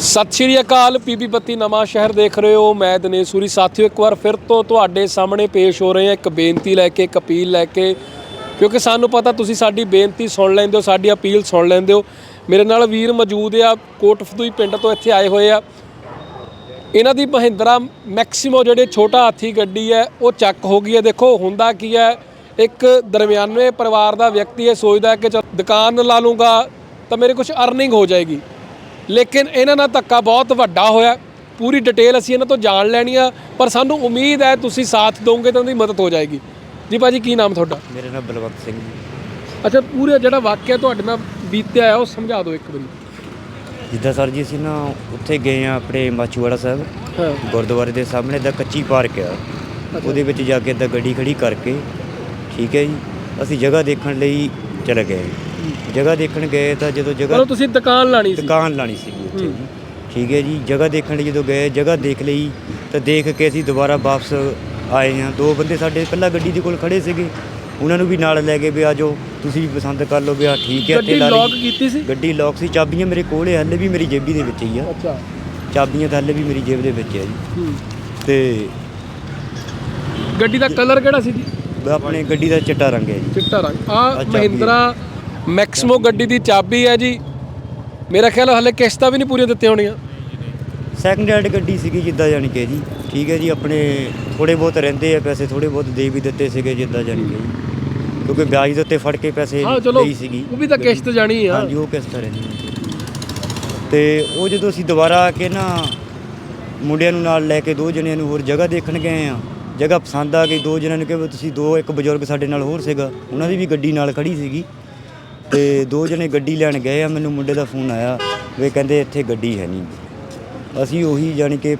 ਸਤਿ ਸ਼੍ਰੀ ਅਕਾਲ, ਪੀਪੀ ਬੱਤੀ ਨਵਾਂ ਸ਼ਹਿਰ ਦੇਖ ਰਹੇ ਹੋ। ਮੈਂ ਦਿਨੇਸ਼ ਸੂਰੀ। ਸਾਥੀਓ, ਇੱਕ ਵਾਰ ਫਿਰ ਤੋਂ ਤੁਹਾਡੇ ਸਾਹਮਣੇ ਪੇਸ਼ ਹੋ ਰਹੇ ਹਾਂ ਇੱਕ ਬੇਨਤੀ ਲੈ ਕੇ, ਇੱਕ ਅਪੀਲ ਲੈ ਕੇ। ਕਿਉਂਕਿ ਸਾਨੂੰ ਪਤਾ ਤੁਸੀਂ ਸਾਡੀ ਬੇਨਤੀ ਸੁਣ ਲੈਂਦੇ ਹੋ, ਸਾਡੀ ਅਪੀਲ ਸੁਣ ਲੈਂਦੇ ਹੋ। ਮੇਰੇ ਨਾਲ ਵੀਰ ਮੌਜੂਦ ਆ ਕੋਟਫਦੂਈ ਪਿੰਡ ਤੋਂ ਇੱਥੇ ਆਏ ਹੋਏ ਆ। ਇਹਨਾਂ ਦੀ ਮਹਿੰਦਰਾ ਮੈਕਸਿਮੋ ਜਿਹੜੇ ਛੋਟਾ ਹਾਥੀ ਗੱਡੀ ਹੈ, ਉਹ ਚੱਕ ਹੋ ਗਈ ਹੈ। ਦੇਖੋ, ਹੁੰਦਾ ਕੀ ਹੈ, ਇੱਕ ਦਰਮਿਆਨੇ ਪਰਿਵਾਰ ਦਾ ਵਿਅਕਤੀ ਇਹ ਸੋਚਦਾ ਕਿ ਚੱਲ ਦੁਕਾਨ ਲਾ ਲੂੰਗਾ ਤਾਂ ਮੇਰੇ ਕੁਝ ਅਰਨਿੰਗ ਹੋ ਜਾਏਗੀ। ਲੇਕਿਨ ਇਹਨਾਂ ਨਾਲ ਧੱਕਾ ਬਹੁਤ ਵੱਡਾ ਹੋਇਆ। ਪੂਰੀ ਡਿਟੇਲ ਅਸੀਂ ਇਹਨਾਂ ਤੋਂ ਜਾਣ ਲੈਣੀ ਆ ਪਰ ਸਾਨੂੰ ਉਮੀਦ ਹੈ ਤੁਸੀਂ ਸਾਥ ਦੋਗੇ ਤਾਂ ਉਹਦੀ ਮਦਦ ਹੋ ਜਾਏਗੀ। ਜੀ ਭਾਜੀ ਕੀ ਨਾਮ ਤੁਹਾਡਾ? ਮੇਰਾ ਨਾਮ ਬਲਵੰਤ ਸਿੰਘ ਜੀ। ਅੱਛਾ ਪੂਰਾ ਜਿਹੜਾ ਵਾਕਿਆ ਤੁਹਾਡੇ ਨਾਲ ਬੀਤਿਆ ਹੈ ਉਹ ਸਮਝਾ ਦਿਓ ਇੱਕ ਵਾਰੀ। ਜਿੱਦਾਂ ਸਰ ਜੀ ਅਸੀਂ ਨਾ ਉੱਥੇ ਗਏ ਆ ਆਪਣੇ ਮਾਚੂਵਾੜਾ ਸਾਹਿਬ। ਹਾਂ। ਗੁਰਦੁਆਰੇ ਦੇ ਸਾਹਮਣੇ ਦਾ ਕੱਚੀ ਪਾਰਕ ਆ। ਉਹਦੇ ਵਿੱਚ ਜਾ ਕੇ ਇੱਦਾਂ ਗੱਡੀ ਖੜੀ ਕਰਕੇ ਠੀਕ ਹੈ ਜੀ ਅਸੀਂ ਜਗ੍ਹਾ ਦੇਖਣ ਲਈ ਚਲੇ ਗਏ। ਜਗ੍ਹਾ ਦੇਖਣ ਗਏ ਤਾਂ ਜਦੋਂ ਜਗ੍ਹਾ ਮਤਲਬ ਤੁਸੀਂ ਦੁਕਾਨ ਲਾਣੀ ਸੀ। ਦੁਕਾਨ ਲਾਣੀ ਸੀਗੀ ਉੱਥੇ ਜੀ। ਠੀਕ ਹੈ ਜੀ ਜਗ੍ਹਾ ਦੇਖਣ ਲਈ ਜਦੋਂ ਗਏ ਜਗ੍ਹਾ ਦੇਖ ਲਈ ਤਾਂ ਦੇਖ ਕੇ ਅਸੀਂ ਦੁਬਾਰਾ ਵਾਪਸ ਆਏ ਹਾਂ। ਦੋ ਬੰਦੇ ਸਾਡੇ ਪਹਿਲਾਂ ਗੱਡੀ ਦੇ ਕੋਲ ਖੜੇ ਸੀਗੇ ਉਹਨਾਂ ਨੂੰ ਵੀ ਨਾਲ ਲੈ ਕੇ ਵੀ ਆ ਜਾਓ ਤੁਸੀਂ ਵੀ ਪਸੰਦ ਕਰ ਲਓ ਵੀ ਆ ਠੀਕ ਹੈ ਗੱਡੀ ਲਾ ਲਈ। ਲੌਕ ਕੀਤੀ ਸੀ? ਗੱਡੀ ਲੌਕ ਸੀ ਚਾਬੀਆਂ ਮੇਰੇ ਕੋਲ ਹੈ ਹੱਲੇ ਵੀ ਮੇਰੀ ਜੇਬੀ ਦੇ ਵਿੱਚ ਹੀ ਆ। ਅੱਛਾ। ਚਾਬੀਆਂ ਤਾਂ ਹੱਲੇ ਵੀ ਮੇਰੀ ਜੇਬ ਦੇ ਵਿੱਚ ਹੈ ਜੀ। ਹੂੰ। ਤੇ ਗੱਡੀ ਦਾ ਕਲਰ ਕਿਹੜਾ ਸੀ ਜੀ? ਆਪਣੇ ਗੱਡੀ ਦਾ ਚਿੱਟਾ ਰੰਗ ਹੈ ਜੀ। ਚਿੱਟਾ ਰੰਗ। ਆ ਆਹ ਚਾਬੀ ਹੈ। ਮਹਿੰਦਰਾ ਮੈਕਸਿਮੋ ਗੱਡੀ ਦੀ ਚਾਬੀ ਹੈ ਜੀ। ਮੇਰਾ ਖਿਆਲ ਹਲੇ ਕਿਸ਼ਤਾਂ ਵੀ ਨਹੀਂ ਪੂਰੀਆਂ ਦਿੱਤੀਆਂ ਹੋਣੀਆਂ। ਸੈਕੰਡ ਹੈਂਡ ਗੱਡੀ ਸੀਗੀ ਜਿੱਦਾਂ ਜਾਣੀ ਕਿ ਜੀ। ਠੀਕ ਹੈ ਜੀ ਆਪਣੇ ਥੋੜੇ ਬਹੁਤ ਰਹਿੰਦੇ ਆ ਪੈਸੇ ਥੋੜੇ ਬਹੁਤ ਦੇ ਵੀ ਦਿੱਤੇ ਸੀਗੇ ਜਿੱਦਾਂ ਜਾਣੀ ਕਿ ਜੀ। ਕਿਉਂਕਿ ਵਿਆਜ ਦੇ ਉੱਤੇ ਫੜ ਕੇ ਪੈਸੇ ਹਾਂ ਚਲੋ ਲਈ ਸੀਗੀ। ਉਹ ਵੀ ਤਾਂ ਕਿਸ਼ਤ ਜਾਣੀ ਆ। ਹਾਂਜੀ ਉਹ ਕਿਸ ਤਰ੍ਹਾਂ ਦੀ ਤੇ ਉਹ ਜਦੋਂ ਅਸੀਂ ਦੁਬਾਰਾ ਆ ਕੇ ਨਾ ਮੁੰਡਿਆਂ ਨੂੰ ਨਾਲ ਲੈ ਕੇ ਦੋ ਜਣਿਆਂ ਨੂੰ ਹੋਰ ਜਗ੍ਹਾ ਦੇਖਣ ਗਏ ਆ ਜਗ੍ਹਾ ਪਸੰਦ ਆ ਗਈ। ਦੋ ਜਣਿਆਂ ਨੂੰ ਕਿਹਾ ਵੀ ਤੁਸੀਂ ਦੋ ਇੱਕ ਬਜ਼ੁਰਗ ਸਾਡੇ ਨਾਲ ਹੋਰ ਸੀਗਾ। ਉਹਨਾਂ ਦੀ ਵੀ ਗੱਡੀ ਨਾਲ ਖੜੀ ਸੀਗੀ। ਤੇ ਦੋ ਜਣੇ ਗੱਡੀ ਲੈਣ ਗਏ ਆ ਮੈਨੂੰ ਮੁੰਡੇ ਦਾ ਫੋਨ ਆਇਆ ਵੀ ਕਹਿੰਦੇ ਇੱਥੇ ਗੱਡੀ ਹੈ ਨਹੀਂ। ਅਸੀਂ ਉਹੀ ਜਾਣੀ ਕਿ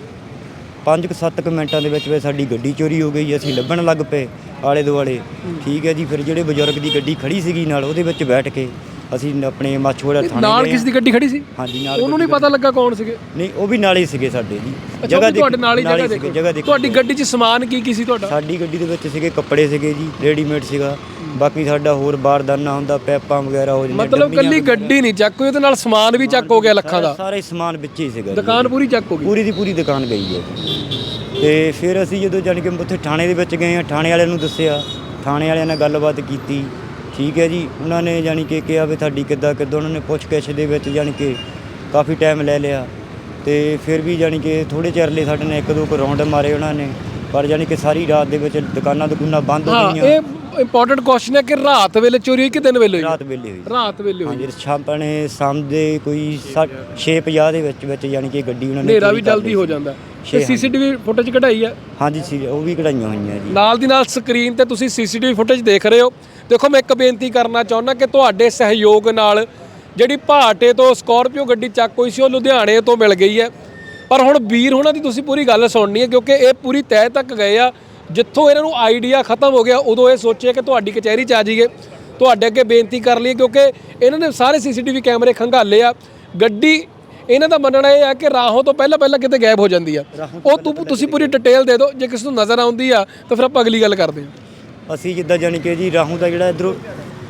5-7 ਮਿੰਟਾਂ ਦੇ ਵਿੱਚ ਵਿੱਚ ਸਾਡੀ ਗੱਡੀ ਚੋਰੀ ਹੋ ਗਈ ਅਸੀਂ ਲੱਭਣ ਲੱਗ ਪਏ ਆਲੇ ਦੁਆਲੇ। ਠੀਕ ਹੈ ਜੀ ਫਿਰ ਜਿਹੜੇ ਬਜ਼ੁਰਗ ਦੀ ਗੱਡੀ ਖੜੀ ਸੀਗੀ ਨਾਲ ਉਹਦੇ ਵਿੱਚ ਬੈਠ ਕੇ ਅਸੀਂ ਆਪਣੇ ਮਾਛੋੜਾ ਥਾਣੇ ਨਾਲ ਕਿਸ ਦੀ ਗੱਡੀ ਖੜੀ ਸੀ? ਹਾਂਜੀ ਨਾਲ ਉਹਨੂੰ ਨਹੀਂ ਪਤਾ ਲੱਗਾ ਕੌਣ ਸੀਗੇ? ਨਹੀਂ ਉਹ ਵੀ ਨਾਲ ਹੀ ਸੀਗੇ ਸਾਡੇ ਜੀ। ਵੀ ਦੇਖ- ਤੁਹਾਡੇ ਨਾਲ ਹੀ ਜਗ੍ਹਾ ਜਗ੍ਹਾ ਦੇਖੋ। ਤੁਹਾਡੀ ਗੱਡੀ 'ਚ ਸਮਾਨ ਕੀ ਕੀ ਸੀ ਤੁਹਾਡਾ? ਸਾਡੀ ਗੱਡੀ ਦੇ ਵਿੱਚ ਸੀਗੇ ਕੱਪੜੇ ਸੀਗੇ ਜੀ ਰੈਡੀਮੇਡ ਸੀਗਾ। ਬਾਕੀ ਸਾਡਾ ਹੋਰ ਬਾਰਦਾਨਾ ਹੁੰਦਾ ਪੈਪਾਂ ਵਗੈਰਾ ਹੋ ਜਾਂਦੀਆਂ ਮਤਲਬ ਡੱਬੀਆਂ ਕੱਲੀ ਗੱਡੀ ਨਹੀਂ ਚੱਕ ਹੋਈ ਉਹਦੇ ਨਾਲ ਸਮਾਨ ਵੀ ਚੱਕ ਹੋ ਗਿਆ ਲੱਖਾਂ ਦਾ। ਸਾਰਾ ਹੀ ਸਮਾਨ ਵਿੱਚ ਹੀ ਸੀਗਾ ਜੀ। ਦੁਕਾਨ ਪੂਰੀ ਚੱਕ ਹੋ ਗਈ? ਪੂਰੀ ਦੀ ਪੂਰੀ ਦੁਕਾਨ ਗਈ ਹੈ। ਤੇ ਫਿਰ ਅਸੀਂ ਜਦੋਂ ਜਾਣੀ ਕਿ ਉੱਥੇ ਥਾਣੇ ਦੇ ਵਿੱਚ ਗਏ ਆ ਥਾਣੇ ਵਾਲਿਆਂ ਨੂੰ ਦੱਸਿਆ। ਥਾਣੇ ਵਾਲਿਆਂ ਨਾਲ ਗੱਲਬਾਤ ਕੀਤੀ। ਠੀਕ ਹੈ ਜੀ ਉਹਨਾਂ ਨੇ ਜਾਣੀ ਕਿ ਕਿਹਾ ਵੀ ਤੁਹਾਡੀ ਕਿੱਦਾਂ ਕਿੱਦਾਂ ਉਹਨਾਂ ਨੇ ਪੁੱਛ ਗਿੱਛ ਦੇ ਵਿੱਚ ਜਾਣੀ ਕਿ ਕਾਫੀ ਟਾਈਮ ਲੈ ਲਿਆ। ਤੇ ਫਿਰ ਵੀ ਜਾਣੀ ਕਿ ਥੋੜੇ ਚਿਰ ਲਈ ਸਾਡੇ ਨੇ ਇੱਕ ਦੋ ਕੁ ਰੌਂਡ ਮਾਰੇ ਉਹਨਾਂ ਨੇ। ਪਰ ਜਾਣੀ ਕਿ ਸਾਰੀ ਰਾਤ ਦੇ ਵਿੱਚ ਦੁਕਾਨਾਂ ਦੁਕਾਨਾਂ ਬੰਦ ਹੋ ਹਾਂ ਗਈਆਂ। ਇਹ ਇੰਪੋਰਟੈਂਟ ਕੁਐਸਚਨ ਹੈ ਕਿ ਰਾਤ ਵੇਲੇ ਚੋਰੀ ਹੋਈ ਕਿ ਦਿਨ ਵੇਲੇ ਹੋਈ? ਰਾਤ ਵੇਲੇ ਹੋਈ। ਰਾਤ ਵੇਲੇ ਹੋਈ। ਹਾਂਜੀ ਸ਼ਾਮ ਪਣੇ ਸ਼ਾਮ ਦੇ ਕੋਈ 6:50 ਦੇ ਵਿੱਚ ਵਿੱਚ ਜਾਣੀ ਕਿ ਗੱਡੀ ਉਹਨਾਂ ਨੇ ਹਨੇਰਾ ਵੀ ਚੋਰੀ ਕਰ ਜਲਦੀ ਲਈ ਹੋ ਸੀ। ਜਾਂਦਾ। ਛੇ ਤੇ ਸੀਸੀਟੀਵੀ ਫੁਟੇਜ ਕਢਾਈ ਹੈ? ਹਾਂਜੀ ਸੀ ਉਹ ਵੀ ਕਢਾਈਆਂ ਹੋਈਆਂ ਜੀ। ਨਾਲ ਦੀ ਨਾਲ ਸਕਰੀਨ ਤੇ ਤੁਸੀਂ ਸੀਸੀਟੀਵੀ ਫੁਟੇਜ ਦੇਖ ਰਹੇ ਹੋ। ਦੇਖੋ ਮੈਂ ਇੱਕ ਬੇਨਤੀ ਕਰਨਾ ਚਾਹੁੰਦਾ ਕਿ ਤੁਹਾਡੇ ਸਹਿਯੋਗ ਨਾਲ ਜਿਹੜੀ ਭਾਟੇ ਤੋਂ ਸਕਾਰਪੀਓ ਗੱਡੀ ਚੱਕ ਹੋਈ ਸੀ ਉਹ ਲੁਧਿਆਣੇ ਤੋਂ ਮਿਲ ਗਈ ਹੈ। ਪਰ ਹੁਣ ਵੀਰ ਹੋਣਾ ਦੀ ਤੁਸੀਂ ਪੂਰੀ ਗੱਲ ਸੁਣਨੀ ਹੈ ਕਿਉਂਕਿ ਇਹ ਪੂਰੀ ਤਹਿ ਤੱਕ ਗਏ ਆ। ਜਿੱਥੋਂ ਇਹਨਾਂ ਨੂੰ ਆਈਡੀਆ ਖਤਮ ਹੋ ਗਿਆ ਉਦੋਂ ਇਹ ਸੋਚਿਆ ਕਿ ਤੁਹਾਡੀ ਕਚਹਿਰੀ 'ਚ ਆ ਜਾਈਏ। ਤੁਹਾਡੇ ਅੱਗੇ ਬੇਨਤੀ ਕਰ ਲਈ ਕਿਉਂਕਿ ਇਹਨਾਂ ਨੇ ਸਾਰੇ ਸੀਸੀਟੀਵੀ ਕੈਮਰੇ ਖੰਗਾਲੇ ਆ। ਗੱਡੀ ਇਹਨਾਂ ਦਾ ਮੰਨਣਾ ਇਹ ਆ ਕਿ ਰਾਹੋਂ ਤੋਂ ਪਹਿਲਾਂ ਪਹਿਲਾਂ ਕਿਤੇ ਗਾਇਬ ਹੋ ਜਾਂਦੀ ਆ। ਉਹ ਤੂੰ ਤੁਸੀਂ ਪੂਰੀ ਡਿਟੇਲ ਦੇ ਦਿਓ ਜੇ ਕਿਸੇ ਨੂੰ ਨਜ਼ਰ ਆਉਂਦੀ ਆ ਤਾਂ ਫਿਰ ਆਪਾਂ ਅਗਲੀ ਗੱਲ ਕਰਦੇ ਹਾਂ ਅਸੀਂ ਜਿੱਦਾਂ ਜਾਣੀ ਕਿ ਜੀ ਰਾਹੋਂ ਦਾ ਜਿਹੜਾ ਇਧਰੋਂ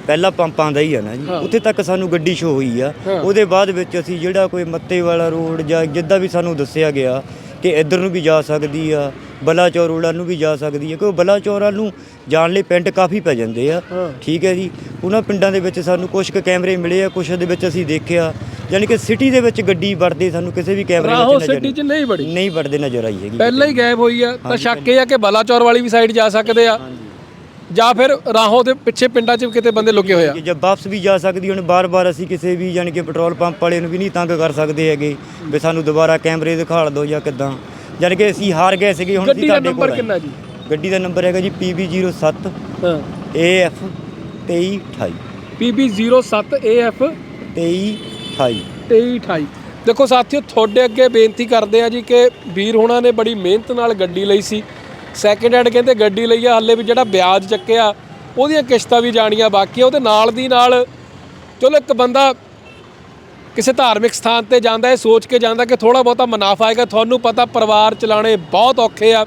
ਪਹਿਲਾ ਪੰਪ ਆਂਦਾ ਹੀ ਆ ਨਾ ਜੀ ਉੱਥੇ ਤੱਕ ਸਾਨੂੰ ਗੱਡੀ ਸ਼ੋ ਹੋਈ ਆ। ਉਹਦੇ ਬਾਅਦ ਵਿੱਚ ਅਸੀਂ ਜਿਹੜਾ ਕੋਈ ਮੱਤੇ ਵਾਲਾ ਰੋਡ ਜਾਂ ਜਿੱਦਾਂ ਵੀ ਸਾਨੂੰ ਦੱਸਿਆ ਗਿਆ ਕਿ ਇੱਧਰ ਨੂੰ ਵੀ ਜਾ ਸਕਦੀ ਆ ਬਲਾਚੌਰ ਰੋਡਾਂ ਨੂੰ ਵੀ ਜਾ ਸਕਦੀ ਹੈ ਕਿਉਂਕਿ ਬਲਾਚੌਰਾਂ ਨੂੰ ਜਾਣ ਲਈ ਪਿੰਡ ਕਾਫੀ ਪੈ ਜਾਂਦੇ ਆ। ਠੀਕ ਹੈ ਜੀ। ਉਹਨਾਂ ਪਿੰਡਾਂ ਦੇ ਵਿੱਚ ਸਾਨੂੰ ਕੁਝ ਕੁ ਕੈਮਰੇ ਮਿਲੇ ਆ ਕੁਝ ਦੇ ਵਿੱਚ ਅਸੀਂ ਦੇਖਿਆ। ਯਾਨੀ ਕਿ ਸਿਟੀ ਦੇ ਵਿੱਚ ਗੱਡੀ ਵੜਦੇ ਸਾਨੂੰ ਕਿਸੇ ਵੀ ਕੈਮਰੇ ਰਾਹੋਂ ਵਿੱਚ ਨਜ਼ਰ ਸਿਟੀ 'ਚ ਨਹੀਂ ਬੜੀ ਨਹੀਂ ਵੜਦੇ ਨਜ਼ਰ ਆਈ ਹੈਗੀ। ਪਹਿਲਾਂ ਹੀ ਗਾਇਬ ਹੋਈ ਆ ਤਾਂ ਸ਼ੱਕ ਇਹ ਆ ਕਿ ਬਲਾਚੌਰ ਵਾਲੀ ਵੀ ਸਾਈਡ ਜਾ ਸਕਦੇ ਆ। ਜਾਂ ਫਿਰ ਰਾਹੋਂ ਦੇ ਪਿੱਛੇ ਪਿੰਡਾਂ 'ਚ ਕਿਤੇ ਬੰਦੇ ਲੁਕੇ ਹੋਏ ਆ। ਜਦ ਵਾਪਸ ਵੀ ਜਾ ਸਕਦੀ ਹੁਣ ਬਾਰ-ਬਾਰ ਅਸੀਂ ਕਿਸੇ ਵੀ ਯਾਨੀ ਕਿ ਪੈਟਰੋਲ ਪੰਪ ਵਾਲੇ ਨੂੰ ਵੀ ਨਹੀਂ ਤੰਗ ਕਰ ਸਕਦੇ ਹੈਗੇ ਵੀ ਸਾਨੂੰ ਦੁਬਾਰਾ ਕੈਮਰੇ ਦਿਖਾੜ ਦਿਓ ਜਾਂ ਕਿੱਦਾਂ। ਯਾਨੀ ਕਿ ਅਸੀਂ ਹਾਰ ਗਏ ਸੀਗੇ ਹੁਣ ਗੱਡੀ ਅਸੀਂ ਦਾ ਤੁਹਾਡੇ ਨੰਬਰ ਕੋਲ ਕਿੰਨਾ ਜੀ। ਗੱਡੀ ਦਾ ਨੰਬਰ ਹੈਗਾ ਜੀ PB07 ਹਾਂ। AF 2328 PB07 AF 2328 2328 ਦੇਖੋ ਸਾਥੀਓ ਤੁਹਾਡੇ ਅੱਗੇ ਬੇਨਤੀ ਕਰਦੇ ਆ ਜੀ ਕਿ ਵੀਰ ਹੋਣਾ ਨੇ ਬੜੀ ਮਿਹਨਤ ਨਾਲ ਗੱਡੀ ਲਈ ਸੀ। ਸੈਕਿੰਡ ਹੈਂਡ ਕਹਿੰਦੇ ਗੱਡੀ ਲਈ ਆ ਹਾਲੇ ਵੀ ਜਿਹੜਾ ਵਿਆਜ ਚੱਕਿਆ ਉਹਦੀਆਂ ਕਿਸ਼ਤਾਂ ਵੀ ਜਾਣੀਆਂ ਬਾਕੀ ਆ। ਉਹਦੇ ਨਾਲ ਦੀ ਨਾਲ ਚਲੋ ਇੱਕ ਬੰਦਾ ਕਿਸੇ ਧਾਰਮਿਕ ਸਥਾਨ ਤੇ ਜਾਂਦਾ, ਇਹ ਸੋਚ ਕੇ ਜਾਂਦਾ ਕਿ ਥੋੜਾ ਬਹੁਤਾ ਮੁਨਾਫਾ ਆਏਗਾ। ਤੁਹਾਨੂੰ ਪਤਾ ਪਰਿਵਾਰ ਚਲਾਣੇ ਬਹੁਤ ਔਖੇ ਆ।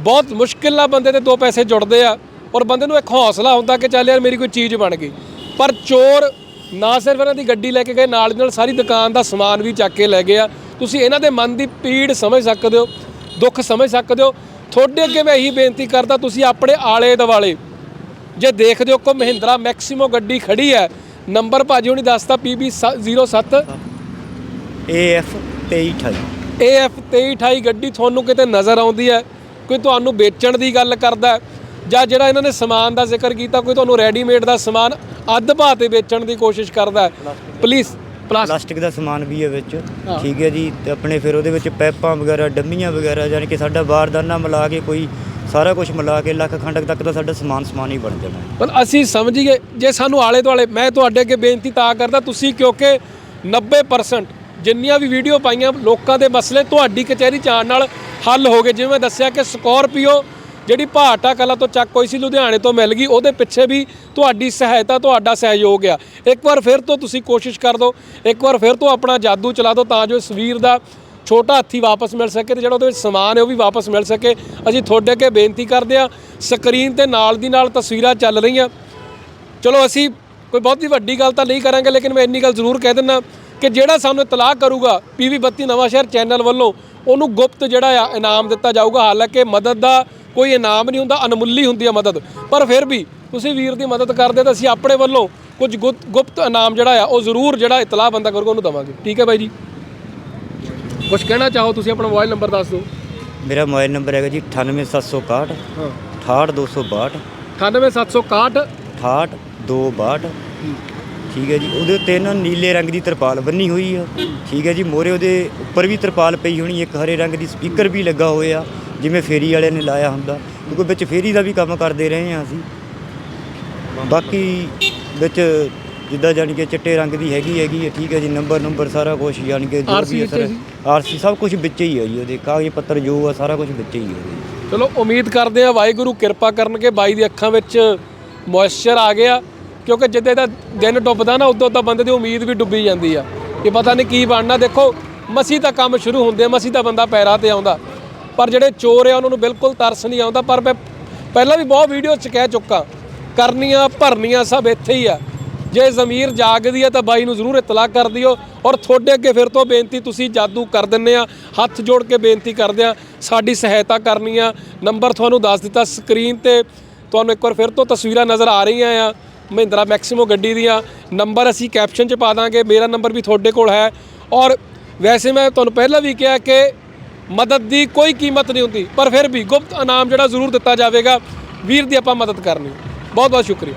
ਬਹੁਤ ਮੁਸ਼ਕਿਲ ਨਾਲ ਬੰਦੇ ਦੇ ਦੋ ਪੈਸੇ ਜੁੜਦੇ ਆ ਔਰ ਬੰਦੇ ਨੂੰ ਇੱਕ ਹੌਸਲਾ ਹੁੰਦਾ ਕਿ ਚੱਲ ਯਾਰ ਮੇਰੀ ਕੋਈ ਚੀਜ਼ ਬਣ ਗਈ। ਪਰ ਚੋਰ ਨਾ ਸਿਰਫ ਇਹਨਾਂ ਦੀ ਗੱਡੀ ਲੈ ਕੇ ਗਏ, ਨਾਲ ਦੀ ਨਾਲ ਸਾਰੀ ਦੁਕਾਨ ਦਾ ਸਮਾਨ ਵੀ ਚੱਕ ਕੇ ਲੈ ਗਏ ਆ। ਤੁਸੀਂ ਇਹਨਾਂ ਦੇ ਮਨ ਦੀ ਪੀੜ ਸਮਝ ਸਕਦੇ ਹੋ, ਦੁੱਖ ਸਮਝ ਸਕਦੇ ਹੋ। ਤੁਹਾਡੇ ਅੱਗੇ ਮੈਂ ਇਹੀ ਬੇਨਤੀ ਕਰਦਾ, ਤੁਸੀਂ ਆਪਣੇ ਆਲੇ ਦੁਆਲੇ ਜੇ ਦੇਖਦੇ ਹੋ ਕੋ ਮਹਿੰਦਰਾ ਮੈਕਸਿਮੋ ਗੱਡੀ ਖੜੀ ਹੈ ਨੰਬਰ ਭਾਜੀ ਹੁਣੀ ਦੱਸਤਾ PB 07 AF 2328 AF 2328 ਗੱਡੀ ਤੁਹਾਨੂੰ ਕਿਤੇ ਨਜ਼ਰ ਆਉਂਦੀ ਹੈ ਕੋਈ ਤੁਹਾਨੂੰ ਵੇਚਣ ਦੀ ਗੱਲ ਕਰਦਾ ਹੈ, ਜਾਂ ਜਿਹੜਾ ਇਹਨਾਂ ਨੇ ਸਮਾਨ ਦਾ ਜ਼ਿਕਰ ਕੀਤਾ ਕੋਈ ਤੁਹਾਨੂੰ ਰੈਡੀਮੇਡ ਦਾ ਸਮਾਨ ਅੱਧ ਭਾਅ ਤੇ ਵੇਚਣ ਦੀ ਕੋਸ਼ਿਸ਼ ਕਰਦਾ ਪਲੀਜ਼ ਪਲਾਸਟਿਕ ਪਲਾਸਟਿਕ ਦਾ ਸਮਾਨ ਵੀ ਹੈ ਵਿੱਚ। ਠੀਕ ਹੈ ਜੀ ਤੇ ਆਪਣੇ ਫਿਰ ਉਹਦੇ ਵਿੱਚ ਪੈਪਾਂ ਵਗੈਰਾ ਡੰਮੀਆਂ ਵਗੈਰਾ ਯਾਨੀ ਕਿ ਸਾਡਾ ਬਾਰਦਾਨਾ ਮਿਲਾ ਕੇ ਕੋਈ ਸਾਰਾ ਕੁਝ ਮਿਲਾ ਕੇ ਲੱਖ ਖੰਡਕ ਤੱਕ ਦਾ ਸਾਡਾ ਸਮਾਨ ਸਮਾਨ ਹੀ ਬਣ ਜਾਣਾ। ਪਰ ਅਸੀਂ ਸਮਝੀਏ ਜੇ ਸਾਨੂੰ ਆਲੇ ਦੁਆਲੇ, ਮੈਂ ਤੁਹਾਡੇ ਅੱਗੇ ਬੇਨਤੀ ਤਾਂ ਕਰਦਾ, ਤੁਸੀਂ ਕਿਉਂਕਿ 90% ਜਿੰਨੀਆਂ ਵੀ ਵੀਡੀਓ ਪਾਈਆਂ ਲੋਕਾਂ ਦੇ ਮਸਲੇ ਤੁਹਾਡੀ ਕਚਹਿਰੀ ਚ ਆਉਣ ਨਾਲ ਹੱਲ ਹੋ ਗਏ। ਜਿਵੇਂ ਮੈਂ ਦੱਸਿਆ ਕਿ ਸਕੋਰਪੀਓ ਜਿਹੜੀ ਭਾਟਾ ਕਲਾ ਤੋਂ ਚੱਕ ਹੋਈ ਸੀ, ਲੁਧਿਆਣੇ ਤੋਂ ਮਿਲ ਗਈ, ਉਹਦੇ ਪਿੱਛੇ ਵੀ ਤੁਹਾਡੀ ਸਹਾਇਤਾ, ਤੁਹਾਡਾ ਸਹਿਯੋਗ ਆ। ਇੱਕ ਵਾਰ ਫਿਰ ਤੋਂ ਤੁਸੀਂ ਕੋਸ਼ਿਸ਼ ਕਰ ਦਿਓ, ਇੱਕ ਵਾਰ ਫਿਰ ਤੋਂ ਆਪਣਾ ਜਾਦੂ ਚਲਾ ਦਿਓ ਤਾਂ ਜੋ ਇਸ ਵੀਰ ਦਾ ਛੋਟਾ ਹੱਥੀ ਵਾਪਸ ਮਿਲ ਸਕੇ ਤੇ ਜਿਹੜਾ ਉਹਦੇ ਵਿੱਚ ਸਮਾਨ ਹੈ ਉਹ ਵੀ ਵਾਪਸ ਮਿਲ ਸਕੇ। ਅਸੀਂ ਤੁਹਾਡੇ ਅੱਗੇ ਬੇਨਤੀ ਕਰਦੇ ਹਾਂ, ਸਕਰੀਨ ਤੇ ਨਾਲ ਦੀ ਨਾਲ ਤਸਵੀਰਾਂ ਚੱਲ ਰਹੀਆਂ। ਚਲੋ ਅਸੀਂ ਕੋਈ ਬਹੁਤੀ ਵੱਡੀ ਗੱਲ ਤਾਂ ਨਹੀਂ ਕਰਾਂਗੇ, ਲੇਕਿਨ ਮੈਂ ਇੰਨੀ ਗੱਲ ਜ਼ਰੂਰ ਕਹਿ ਦਿੰਦਾ ਕਿ ਜਿਹੜਾ ਸਾਨੂੰ ਇਤਲਾਹ ਕਰੂਗਾ ਪੀਵੀ 32 ਨਵਾਂ ਸ਼ਹਿਰ ਚੈਨਲ ਵੱਲੋਂ, ਉਹਨੂੰ ਗੁਪਤ ਜਿਹੜਾ ਆ ਇਨਾਮ ਦਿੱਤਾ ਜਾਊਗਾ। ਹਾਲਾਂਕਿ ਮਦਦ ਦਾ ਕੋਈ ਇਨਾਮ ਨਹੀਂ ਹੁੰਦਾ, ਅਨਮੁੱਲੀ ਹੁੰਦੀ ਹੈ ਮਦਦ। ਪਰ ਫਿਰ ਵੀ ਤੁਸੀਂ ਵੀਰ ਦੀ ਮਦਦ ਕਰਦੇ ਤਾਂ ਅਸੀਂ ਆਪਣੇ ਵੱਲੋਂ ਕੁਝ ਗੁਪਤ ਗੁਪਤ ਇਨਾਮ ਜਿਹੜਾ ਆ, ਉਹ ਜ਼ਰੂਰ ਜਿਹੜਾ ਇਤਲਾਹ ਬੰਦਾ ਕਰੂਗਾ, ਉਹਨੂੰ ਦਵਾਂਗੇ। ਠੀਕ ਹੈ ਬਾਈ ਜੀ? ਕੁਝ ਕਹਿਣਾ ਚਾਹੋ ਤੁਸੀਂ ਆਪਣਾ ਮੋਬਾਈਲ ਨੰਬਰ ਦੱਸ ਦਿਓ। ਮੇਰਾ ਮੋਬਾਈਲ ਨੰਬਰ ਹੈਗਾ ਜੀ 98761 ਹਾਂ 68262 98761 68262 ਠੀਕ ਹੈ ਜੀ ਉਹਦੇ ਉੱਤੇ ਨਾ ਨੀਲੇ ਰੰਗ ਦੀ ਤਰਪਾਲ ਬੰਨੀ ਹੋਈ ਆ। ਠੀਕ ਹੈ ਜੀ ਮੋਰੇ ਉਹਦੇ ਉੱਪਰ ਵੀ ਤਰਪਾਲ ਪਈ ਹੋਣੀ ਇੱਕ ਹਰੇ ਰੰਗ ਦੀ ਸਪੀਕਰ ਵੀ ਲੱਗਾ ਹੋਇਆ ਜਿਵੇਂ ਫੇਰੀ ਵਾਲਿਆਂ ਨੇ ਲਾਇਆ ਹੁੰਦਾ। ਕਿਉਂਕਿ ਵਿੱਚ ਫੇਰੀ ਦਾ ਵੀ ਕੰਮ ਕਰਦੇ ਰਹੇ ਹਾਂ ਅਸੀਂ। ਬਾਕੀ ਵਿੱਚ ਜਿੱਦਾਂ ਜਾਣੀ ਕਿ ਚਿੱਟੇ ਰੰਗ ਦੀ ਹੈਗੀ ਹੈਗੀ ਹੈ ਠੀਕ ਹੈ ਜੀ ਨੰਬਰ ਨੰਬਰ ਸਾਰਾ ਕੁਝ ਜਾਣੀ ਕਿ ਜੋ RC ਵੀ ਹੈ ਵਿੱਚ ਹੈ ਜੀ? ਆਰਸੀ ਸਭ ਕੁਝ ਵਿੱਚ ਹੀ ਹੈ ਜੀ ਉਹਦੇ ਕਾਗਜ਼ ਪੱਤਰ ਜੋ ਆ ਸਾਰਾ ਕੁਝ ਵਿੱਚ ਹੀ ਹੈ ਚਲੋ ਉਮੀਦ ਕਰਦੇ ਆ ਵਾਹਿਗੁਰੂ ਕਿਰਪਾ ਕਰਨਗੇ ਬਾਈ ਦੀ ਅੱਖਾਂ ਵਿੱਚ ਮੋਇਸਚਰ ਆ ਗਿਆ ਕਿਉਂਕਿ ਜਿੱਦੇ ਦਾ ਦਿਨ ਡੁੱਬਦਾ ਨਾ ਉਦੋਂ ਤਾਂ ਬੰਦੇ ਦੀ ਉਮੀਦ ਵੀ ਡੁੱਬੀ ਜਾਂਦੀ ਆ। ਕਿ ਪਤਾ ਨਹੀਂ ਕੀ ਬਣਨਾ ਦੇਖੋ ਮਸੀ ਤਾਂ ਕੰਮ ਸ਼ੁਰੂ ਹੁੰਦੇ ਮਸੀ ਤਾਂ ਬੰਦਾ ਪੈਰਾਂ ਤੇ ਆਉਂਦਾ। ਪਰ ਜਿਹੜੇ ਚੋਰ ਆ ਉਹਨਾਂ ਨੂੰ ਬਿਲਕੁਲ ਤਰਸ ਨਹੀਂ ਆਉਂਦਾ ਪਰ ਮੈਂ ਪਹਿਲਾਂ ਵੀ ਬਹੁਤ ਵੀਡੀਓ 'ਚ ਕਹਿ ਚੁੱਕਾ ਕਰਨੀਆਂ ਭਰਨੀਆਂ ਸਭ ਇੱਥੇ ਹੀ ਆ। ਜੇ ਜ਼ਮੀਰ ਜਾਗਦੀ ਹੈ ਤਾਂ ਬਾਈ ਨੂੰ ਜ਼ਰੂਰ ਇਤਲਾਹ ਕਰ ਦਿਓ ਔਰ ਤੁਹਾਡੇ ਅੱਗੇ ਫਿਰ ਤੋਂ ਬੇਨਤੀ ਤੁਸੀਂ ਜਾਦੂ ਕਰ ਦਿੰਨੇ ਆ ਹੱਥ ਜੋੜ ਕੇ ਬੇਨਤੀ ਕਰਦੇ ਆ ਸਾਡੀ ਸਹਾਇਤਾ ਕਰਨੀ ਆ। ਨੰਬਰ ਤੁਹਾਨੂੰ ਦੱਸ ਦਿੱਤਾ, ਸਕਰੀਨ ਤੇ ਤੁਹਾਨੂੰ ਇੱਕ ਵਾਰ ਫਿਰ ਤੋਂ ਤਸਵੀਰਾਂ ਨਜ਼ਰ ਆ ਰਹੀਆਂ ਆ, ਮਹਿੰਦਰਾ ਮੈਕਸਿਮੋ ਗੱਡੀ ਦੀਆਂ। ਨੰਬਰ ਅਸੀਂ ਕੈਪਸ਼ਨ 'ਚ ਪਾ ਦਾਂਗੇ, ਮੇਰਾ ਨੰਬਰ ਵੀ ਤੁਹਾਡੇ ਕੋਲ ਹੈ। ਔਰ ਵੈਸੇ ਮੈਂ ਤੁਹਾਨੂੰ ਪਹਿਲਾਂ ਵੀ ਕਿਹਾ ਕਿ ਮਦਦ ਦੀ ਕੋਈ ਕੀਮਤ ਨਹੀਂ ਹੁੰਦੀ, ਪਰ ਫਿਰ ਵੀ ਗੁਪਤ ਇਨਾਮ ਜਿਹੜਾ ਜ਼ਰੂਰ ਦਿੱਤਾ ਜਾਵੇਗਾ, ਵੀਰ ਦੀ ਆਪਾਂ ਮਦਦ ਕਰਨੀ। ਬਹੁਤ ਬਹੁਤ ਸ਼ੁਕਰੀਆ।